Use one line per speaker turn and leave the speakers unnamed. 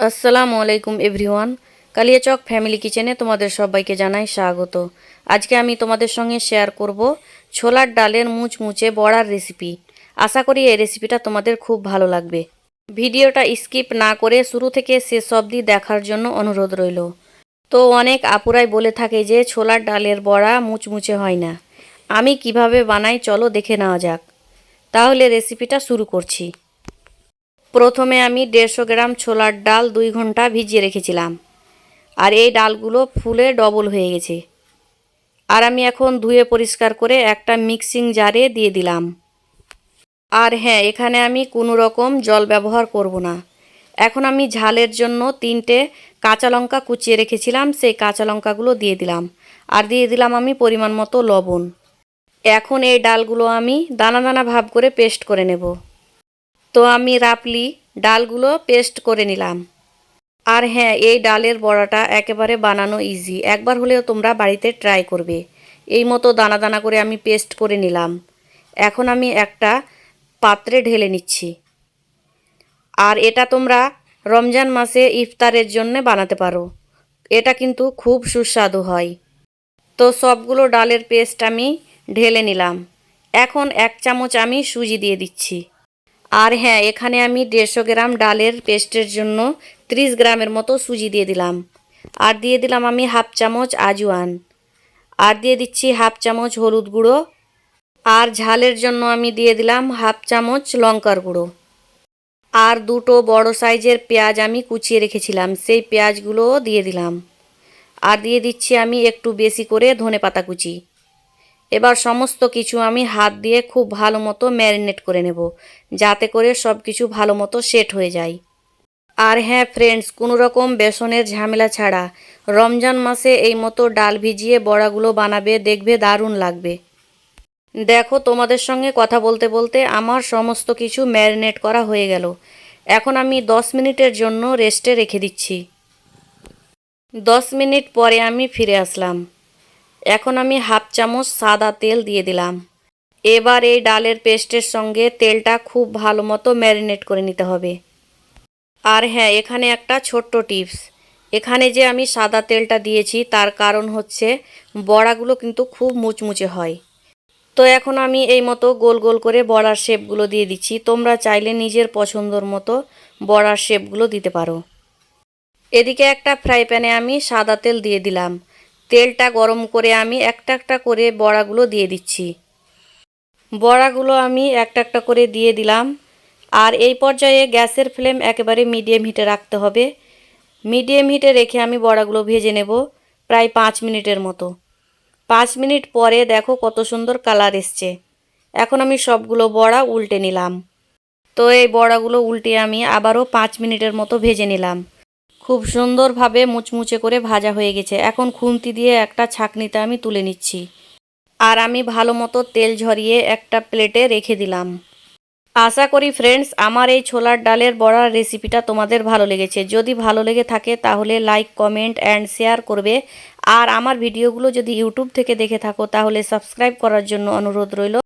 আসসালামু আলাইকুম everyone. Kaliachak family কিচেনে তোমাদের সবাইকে জানাই স্বাগত। আজকে আমি তোমাদের সঙ্গে শেয়ার করব ছোলার ডালের মুচমুচে বড়ার রেসিপি। আশা করি এই রেসিপিটা তোমাদের খুব ভালো লাগবে। ভিডিওটা স্কিপ না করে শুরু থেকে শেষ অবধি দেখার জন্য অনুরোধ রইল। তো অনেক আপুরাই বলে থাকে যে ছোলার ডালের বড়া মুচমুচে হয় না। আমি কীভাবে বানাই চলো দেখে নেওয়া যাক। তাহলে রেসিপিটা শুরু করছি। প্রথমে আমি দেড়শো গ্রাম ছোলার ডাল দুই ঘণ্টা ভিজিয়ে রেখেছিলাম। আর এই ডালগুলো ফুলে ডবল হয়ে গেছে। আর আমি এখন ধুয়ে পরিষ্কার করে একটা মিক্সিং জারে দিয়ে দিলাম। আর হ্যাঁ এখানে আমি কোনো রকম জল ব্যবহার করব না। এখন আমি ঝালের জন্য তিনটে কাঁচা লঙ্কা কুচিয়ে রেখেছিলাম, সেই কাঁচা লঙ্কাগুলো দিয়ে দিলাম। আর দিয়ে দিলাম আমি পরিমাণ মতো লবণ। এখন এই ডালগুলো আমি দানা দানা ভাব করে পেস্ট করে নেব। তো আমি রাপলি ডালগুলো পেস্ট করে নিলাম। আর হ্যাঁ এই ডালের বড়াটা একেবারে বানানো ইজি একবার হলেও তোমরা বাড়িতে ট্রাই করবে। এই মতো দানা দানা করে আমি পেস্ট করে নিলাম। এখন আমি একটা পাত্রে ঢেলে নিচ্ছি। আর এটা তোমরা রমজান মাসে ইফতারের জন্য বানাতে পারো। এটা কিন্তু খুব সুস্বাদু হয়। তো সবগুলো ডালের পেস্ট আমি ঢেলে নিলাম। এখন এক চামচ আমি সুজি দিয়ে দিচ্ছি। আর হ্যাঁ এখানে আমি দেড়শো গ্রাম ডালের পেস্টের জন্য ত্রিশ গ্রামের মতো সুজি দিয়ে দিলাম। আর দিয়ে দিলাম আমি হাফ চামচ আজওয়ান। আর দিয়ে দিচ্ছি হাফ চামচ হলুদ গুঁড়ো। আর ঝালের জন্য আমি দিয়ে দিলাম হাফ চামচ লঙ্কার গুঁড়ো। আর দুটো বড় সাইজের পেঁয়াজ আমি কুচিয়ে রেখেছিলাম, সেই পেঁয়াজগুলোও দিয়ে দিলাম। আর দিয়ে দিচ্ছি আমি একটু বেশি করে ধনে পাতা কুচি। এবার সমস্ত কিছু আমি হাত দিয়ে খুব ভালো মতো ম্যারিনেট করে নেব, যাতে করে সব কিছু ভালো মতো সেট হয়ে যায়। আর হ্যাঁ ফ্রেন্ডস, কোনো রকম বেসনের ঝামেলা ছাড়া রমজান মাসে এই মতো ডাল ভিজিয়ে বড়াগুলো বানাবে দেখবে দারুণ লাগবে। দেখো তোমাদের সঙ্গে কথা বলতে বলতে আমার সমস্ত কিছু ম্যারিনেট করা হয়ে গেল। এখন আমি দশ মিনিটের জন্য রেস্টে রেখে দিচ্ছি। দশ মিনিট পরে আমি ফিরে আসলাম। এখন আমি হাফ চামচ সাদা তেল দিয়ে দিলাম। এবার এই ডালের পেস্টের সঙ্গে তেলটা খুব ভালো মতো ম্যারিনেট করে নিতে হবে। আর হ্যাঁ এখানে একটা ছোট্ট টিপস। এখানে যে আমি সাদা তেলটা দিয়েছি, তার কারণ হচ্ছে বড়াগুলো কিন্তু খুব মুচমুচে হয়। তো এখন আমি এই মতো গোল গোল করে বড়ার শেপগুলো দিয়ে দিচ্ছি। তোমরা চাইলে নিজের পছন্দর মতো বড়ার শেপগুলো দিতে পারো। এদিকে একটা ফ্রাই প্যানে আমি সাদা তেল দিয়ে দিলাম। তেলটা গরম করে আমি একটা একটা করে বড়াগুলো দিয়ে দিচ্ছি। বড়াগুলো আমি একটা একটা করে দিয়ে দিলাম। আর এই পর্যায়ে গ্যাসের ফ্লেম একেবারে মিডিয়াম হিটে রাখতে হবে। মিডিয়াম হিটে রেখে আমি বড়াগুলো ভেজে নেব প্রায় পাঁচ মিনিটের মতো। পাঁচ মিনিট পরে দেখো কত সুন্দর কালার এসছে। এখন আমি সবগুলো বড়া উল্টে নিলাম। তো এই বড়াগুলো উল্টে আমি আবারও পাঁচ মিনিটের মতো ভেজে নিলাম। খুব সুন্দরভাবে মুচমুচে করে ভাজা হয়ে গেছে। এখন খুন্তি দিয়ে একটা ছাকনিতে আমি তুলে নিচ্ছি। আর আমি ভালো মতো তেল ঝরিয়ে একটা প্লেটে রেখে দিলাম। আশা করি ফ্রেন্ডস আমার এই ছোলার ডালের বড়ার রেসিপিটা তোমাদের ভালো লেগেছে। যদি ভালো লেগে থাকে তাহলে লাইক কমেন্ট অ্যান্ড শেয়ার করবে। আর আমার ভিডিওগুলো যদি ইউটিউব থেকে দেখে থাকো তাহলে সাবস্ক্রাইব করার জন্য অনুরোধ রইল।